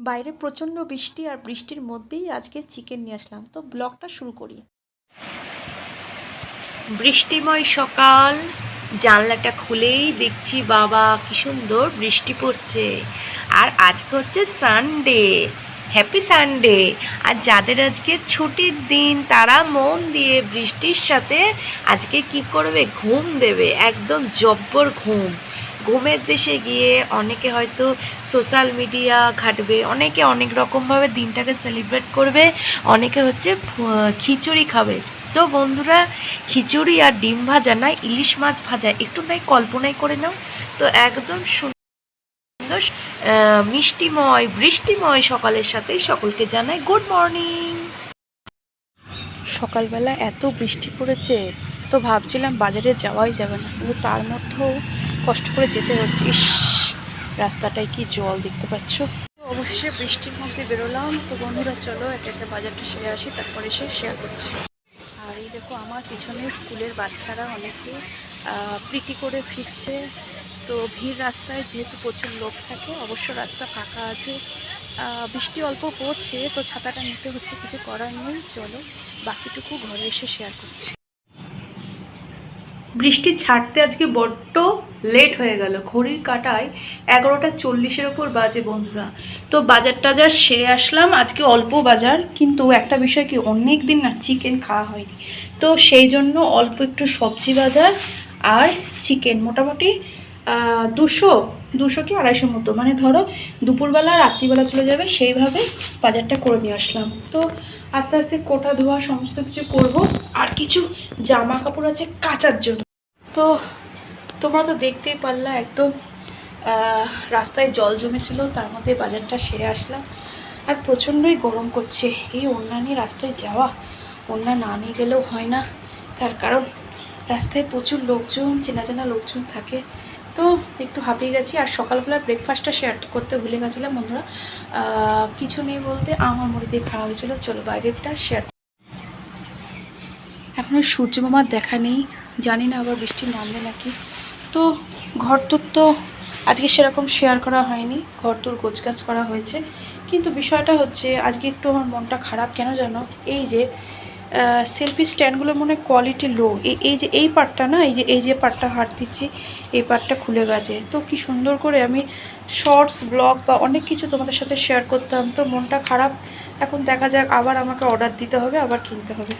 বাইরে প্রচণ্ড বৃষ্টি আর বৃষ্টির মধ্যেই আজকে চিকেন নিয়ে আসলাম। তো ব্লগটা শুরু করি। বৃষ্টিময় সকাল, জানলাটা খুলেই দেখছি, বাবা, কি সুন্দর বৃষ্টি পড়ছে। আর আজকে হচ্ছে সানডে হ্যাপি সানডে আর যাদের আজকে ছুটির দিন, তারা মন দিয়ে বৃষ্টির সাথে আজকে কি করবে? ঘুম দেবে, একদম জব্বর ঘুম। ঘুমের দেশে গিয়ে অনেকে হয়তো সোশ্যাল মিডিয়া ঘাটবে, অনেকে অনেক রকমভাবে দিনটাকে সেলিব্রেট করবে, অনেকে হচ্ছে খিচুড়ি খাবে। তো বন্ধুরা, খিচুড়ি আর ডিম ভাজা না, ইলিশ মাছ ভাজা, একটু নাই কল্পনাই করে নাও। তো একদম সুন্দর মিষ্টিময়, বৃষ্টিময় সকালের সাথে সকলকে জানাই গুড মর্নিং সকালবেলা এত বৃষ্টি পড়েছে, তো ভাবছিলাম বাজারে যাওয়াই যাবে না, কিন্তু তার মধ্যেও কষ্ট করে যেতে হচ্ছে। ইস, রাস্তাটায় কি জল দেখতে পাচ্ছ? অবশেষে বৃষ্টির মধ্যে বেরোলাম। তো বন্ধুরা, চলো একটা একটা বাজারটা সেরে আসি, তারপরে সে শেয়ার করছি। আর এই দেখো, আমার পিছনে স্কুলের বাচ্চারা অনেকে প্রীতি করে ফিরছে। তো ভিড় রাস্তায় যেহেতু প্রচুর লোক থাকে, অবশ্য রাস্তা ফাঁকা আছে। বৃষ্টি অল্প পড়ছে, তো ছাতাটা নিতে হচ্ছে, কিছু করার নেই। চলো, বাকিটুকু ঘরে এসে শেয়ার করছি। বৃষ্টি ছাড়তে আজকে বড্ড লেট হয়ে গেল। ঘড়ির কাটায় এগারোটা চল্লিশের ওপর বাজে বন্ধুরা। তো বাজার টাজার সেরে আসলাম। আজকে অল্প বাজার, কিন্তু একটা বিষয় কি অনেক দিন না চিকেন খাওয়া হয়নি। তো সেই জন্য অল্প একটু সবজি বাজার আর চিকেন। মোটামুটি দুশো দুশো কি আড়াইশো মতো। মানে ধরো, দুপুরবেলা আর রাত্রিবেলা চলে যাবে, সেইভাবে বাজারটা করে নিয়ে আসলাম। তো আস্তে আস্তে কোটা ধোয়া সমস্ত কিছু করব। আর কিছু জামা কাপড় আছে কাচার জন্য। তো তোমরা তো দেখতেই পারলা একদম রাস্তায় জল জমেছিল, তার মধ্যে বাজারটা সেরে আসলাম। আর প্রচণ্ডই গরম করছে। এই অন্যান্য রাস্তায় যাওয়া অন্যা না নিয়ে গেলেও হয় না। তার কারণ, রাস্তায় প্রচুর লোকজন, চেনা চেনা লোকজন থাকে। তো একটু হাঁপিয়ে গেছি। আর সকালবেলা ব্রেকফাস্টটা শেয়ার করতে ভুলে গেছিলাম বন্ধুরা। কিছু নেই বলতে, আমার মুড়ি দিয়ে খাওয়া হয়েছিল। চলো বাইরেরটা শেয়ার এখনও সূর্য মামার দেখা নেই। জানি না আবার বৃষ্টি নামবে নাকি। তো ঘর তোর তো আজকে সেরকম শেয়ার করা হয়নি ঘর তোর গোছগাছ করা হয়েছে। কিন্তু বিষয়টা হচ্ছে, আজকে একটু আমার মনটা খারাপ, কেন জানো? এই যে সেলফি স্ট্যান্ডগুলোর মনে কোয়ালিটি লো এই যে, এই পার্টটা না, এই যে এই যে পার্টটা হাট দিচ্ছি, এই পার্টটা খুলে গেছে। তো কি সুন্দর করে আমি শর্টস ব্লগ বা অনেক কিছু তোমাদের সাথে শেয়ার করতাম। তো মনটা খারাপ, এখন দেখা যাক, আবার আমাকে অর্ডার দিতে হবে, আবার কিনতে হবে।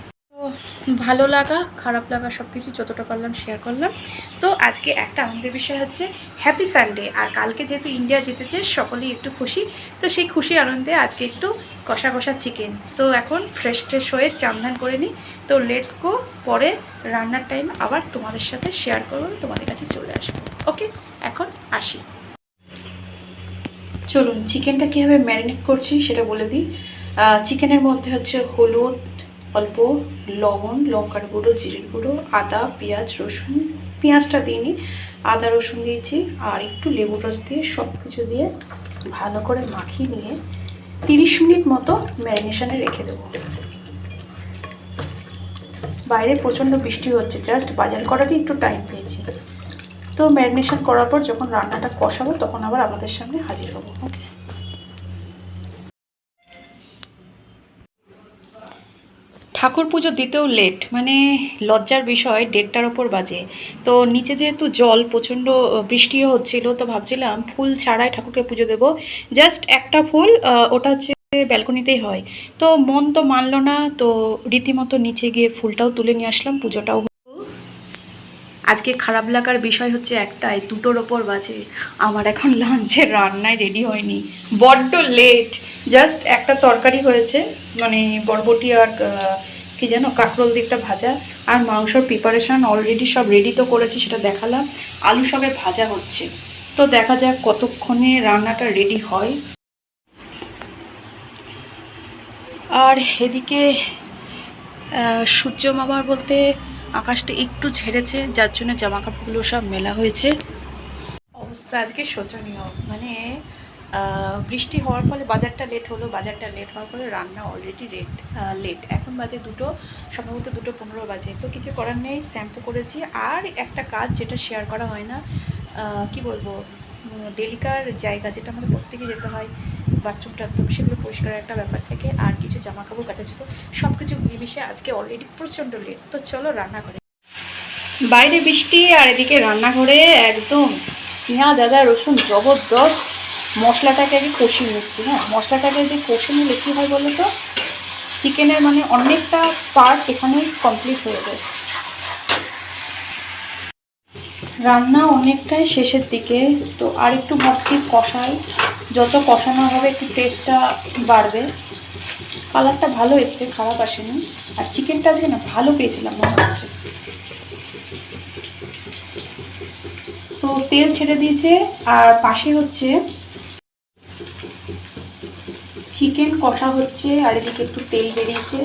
ভালো লাগা, খারাপ লাগা সব কিছু যতটা পারলাম শেয়ার করলাম। তো আজকে একটা আনন্দের বিষয় হচ্ছে হ্যাপি সানডে আর কালকে যেহেতু ইন্ডিয়া জিতেছে, সকলেই একটু খুশি। তো সেই খুশি আনন্দে আজকে একটু কষা কষা চিকেন তো এখন ফ্রেশ ট্রেশ হয়ে চামধান করে নিই। তো লেটস গো পরে রান্নার টাইম আবার তোমাদের সাথে শেয়ার করব, তোমাদের কাছে চলে আসব। ওকে এখন আসি। চলুন চিকেনটা কীভাবে ম্যারিনেট করছি সেটা বলে দিই। চিকেনের মধ্যে হচ্ছে হলুদ অল্প, লবণ, লঙ্কার গুঁড়ো, জিরের গুঁড়ো, আদা, পেঁয়াজ, রসুন, পেঁয়াজটা দিইনি আদা, রসুন দিয়েছি আর একটু লেবু রস দিয়ে সব কিছু দিয়ে ভালো করে মাখিয়ে নিয়ে তিরিশ মিনিট মতো ম্যারিনেশনে রেখে দেবো। বাইরে প্রচণ্ড বৃষ্টি হচ্ছে, জাস্ট বাজার করারই একটু টাইম পেয়েছি। তো ম্যারিনেশন করার পর যখন রান্নাটা কষাবো তখন আবার আমাদের সামনে হাজির হব ওকে ঠাকুর পুজো দিতেও লেট মানে লজ্জার বিষয়, দেড়টার ওপর বাজে। তো নিচে যেহেতু জল, প্রচণ্ড বৃষ্টিও হচ্ছিল, তো ভাবছিলাম ফুল ছাড়াই ঠাকুরকে পুজো দেবো। জাস্ট একটা ফুল ওটা হচ্ছে ব্যালকনিতেই হয়। তো মন তো মানলো না, তো রীতিমতো নিচে গিয়ে ফুলটাও তুলে নিয়ে আসলাম, পুজোটাও আজকে খারাপ লাগার বিষয় হচ্ছে একটাই, দুটোর ওপর বাজে। আমার এখন লাঞ্চের রান্নায় রেডি হয়নি। বড্ড লেট জাস্ট একটা তরকারি হয়েছে মানে বরবটি আর কি যেন কাঁকরোল দিকটা ভাজা, আর মাংসর প্রিপারেশন অলরেডি সব রেডি তো করেছি, সেটা দেখালাম। আলু সবে ভাজা হচ্ছে। তো দেখা যাক কতক্ষণে রান্নাটা রেডি হয়। আর এদিকে সূর্য মামার বলতে আকাশটা একটু ঝেড়েছে, যার জন্য জামা কাপড়গুলো সব মেলা হয়েছে। অবস্থা আজকে শোচনীয়। মানে বৃষ্টি হওয়ার ফলে বাজারটা লেট হলো, বাজারটা লেট হওয়ার ফলে রান্না অলরেডি রেট লেট এখন বাজে দুটো, সম্ভবত দুটো পনেরো বাজে। তো কিছু করার নেই শ্যাম্পু করেছি। আর একটা কাজ যেটা শেয়ার করা হয় না কি বলব ডেলিকার জায়গা যেটা আমাদের প্রত্যেকে যেতে হয় বাথরুম টাথরুম সেগুলো পরিষ্কার একটা ব্যাপার থাকে। আর কিছু জামা কাপড় কাচা ছিল সব কিছু মিলেমিশে আজকে অলরেডি প্রচণ্ড লেট তো চলো রান্না করে। বাইরে বৃষ্টি আর এদিকে রান্নাঘরে একদম, পেঁয়াজ, আদা, রসুন, জবরদস্ত। মশলাটাকে আগে কষিয়ে নিচ্ছি হ্যাঁ? মশলাটাকে যদি কষে নিলে কী হয় বলো তো? চিকেনের মানে অনেকটা পার্ট এখানেই কমপ্লিট হয়ে যায়। রান্না অনেকটাই শেষের দিকে, তো আর একটু ভাবছি কষাই। যত কষানো হবে, একটু টেস্টটা বাড়বে। কালারটা ভালো এসছে, খারাপ আসেনি। আর চিকেনটা আজকে না ভালো পেয়েছিলাম মনে হচ্ছে। তো তেল ছেড়ে দিয়েছে, আর পাশে হচ্ছে চিকেন কষা হচ্ছে, আর এদিকে একটু তেল বেরিয়েছে।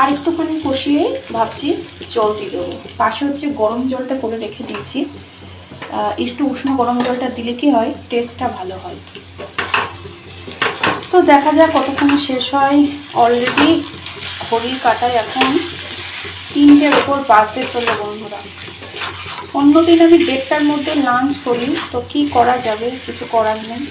আর একটুখানি কষিয়ে ভাবছি জল দিয়ে দেবো। পাশে হচ্ছে গরম জলটা করে রেখে দিয়েছি। একটু উষ্ণ গরম জলটা দিলে কি হয়? টেস্টটা ভালো হয়। তো দেখা যাক কতক্ষণে শেষ হয়। অলরেডি ঘড়ির কাটায় এখন তিনটের ওপর বাজতে চলল বন্ধুরা। অন্যদিন আমি দেড়টার মধ্যে লাঞ্চ করি, তো কি করা যাবে? কিছু করার নেই।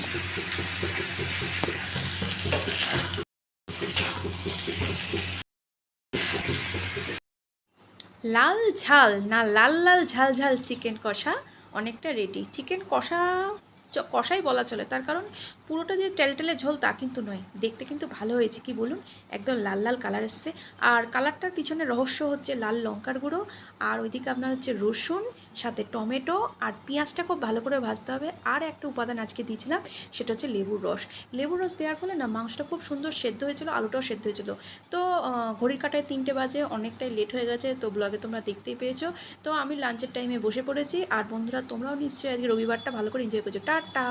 লাল ঝাল, না লাল লাল ঝাল ঝাল চিকেন কষা অনেকটা রেডি চিকেন কষা কষাই বলা চলে, তার কারণ পুরোটা যে টেলটেলে ঝোল তা কিন্তু নয়। দেখতে কিন্তু ভালো হয়েছে, কি বলুন? একদম লাল লাল কালার এসছে। আর কালারটার পিছনে রহস্য হচ্ছে লাল লঙ্কার গুঁড়ো, আর ওইদিকে আপনার হচ্ছে রসুন সাথে টমেটো আর পেঁয়াজটা খুব ভালো করে ভাজতে হবে। আর একটা উপাদান আজকে দিয়েছিলাম, সেটা হচ্ছে লেবুর রস। লেবুর রস দেওয়ার ফলে না, মাংসটা খুব সুন্দর সেদ্ধ হয়েছিল, আলুটাও সেদ্ধ হয়েছিল। তো ঘড়ির কাটায় তিনটে বাজে, অনেকটাই লেট হয়ে গেছে, তো ব্লগে তোমরা দেখতেই পেয়েছ। তো আমি লাঞ্চের টাইমে বসে পড়েছি, আর বন্ধুরা তোমরাও নিশ্চয়ই আজকে রবিবারটা ভালো করে এনজয় করছ। টাটা!